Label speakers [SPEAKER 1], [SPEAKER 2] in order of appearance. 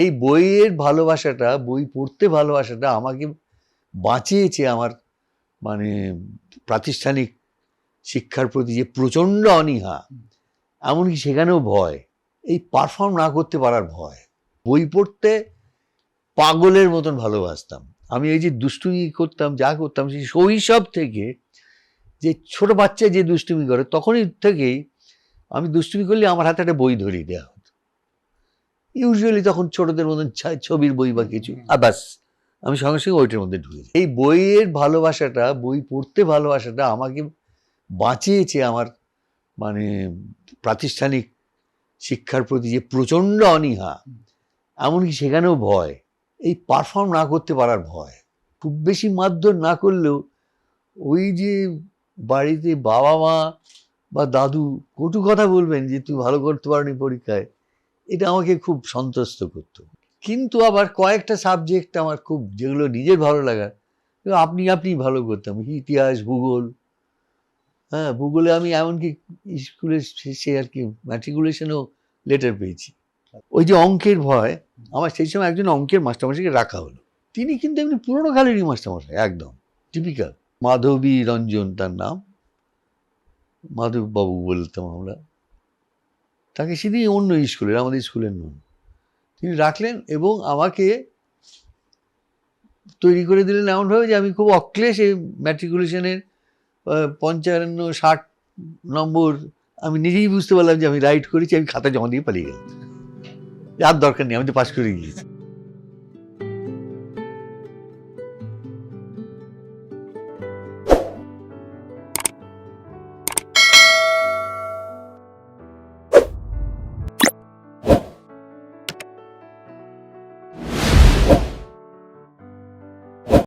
[SPEAKER 1] এই বইয়ের ভালোবাসাটা, বই পড়তে ভালোবাসাটা আমাকে বাঁচিয়েছে আমার মানে প্রাতিষ্ঠানিক শিক্ষার প্রতি যে প্রচণ্ড অনীহা, এমনকি সেখানেও ভয়। এই পারফর্ম না করতে পারার ভয়। বই পড়তে পাগলের মতন ভালোবাসতাম। আমি এই যে দুষ্টুমি করতাম, যা করতাম, সেই শৈশব থেকে যে ছোট বাচ্চা যে দুষ্টুমি করে, তখনই থেকেই আমি দুষ্টুমি করলে আমার হাতে একটা বই ধরিয়ে দেওয়া ইউজুয়ালি তখন ছোটদের মতন ছবির বই বা কিছু। আর ব্যাস আমি সঙ্গে সঙ্গে ওইটার মধ্যে ঢুকে যাই। এই বইয়ের ভালোবাসাটা বই পড়তে ভালোবাসাটা আমাকে বাঁচিয়েছে আমার মানে প্রাতিষ্ঠানিক শিক্ষার প্রতি যে প্রচণ্ড অনীহা এমনকি সেখানেও ভয়। এই পারফর্ম না করতে পারার ভয়। খুব বেশি মারধর না করলেও ওই যে বাড়িতে বাবা মা বা দাদু কটু কথা বলবেন যে তুই ভালো করতে পারনি পরীক্ষায়। এটা আমাকে খুব সন্তুষ্ট করতো। কিন্তু আবার কয়েকটা সাবজেক্ট আমার খুব, যেগুলো নিজের ভালো লাগা এগুলো আপনি আপনি ভালো করতাম। ইতিহাস, ভূগোল হ্যাঁ ভূগোলে আমি এমনকি স্কুলে শেষে আর কি ম্যাট্রিকুলেশনেও লেটার পেয়েছি। ওই যে অঙ্কের ভয়, আমার সেই সময় একজন অঙ্কের মাস্টারমশাইকে রাখা হলো। তিনি কিন্তু এমনি পুরোনো কালেরই মাস্টারমশাই, একদম টিপিক্যাল মাধবী রঞ্জন তার নাম, মাধববাবু বলতাম আমরা। তাকে সেদিন অন্য স্কুলের আমাদের স্কুলের নন তিনি রাখলেন এবং আমাকে তৈরি করে দিলেন এমনভাবে যে আমি খুব অক্লেশ এই ম্যাট্রিকুলেশনের পঞ্চান্ন, ষাট নম্বর আমি নিজেই বুঝতে পারলাম যে আমি রাইট করেছি, আমি খাতা জমা দিয়ে পালিয়ে গেলাম। আর দরকার নেই, আমি তো পাস করে গিয়েছি।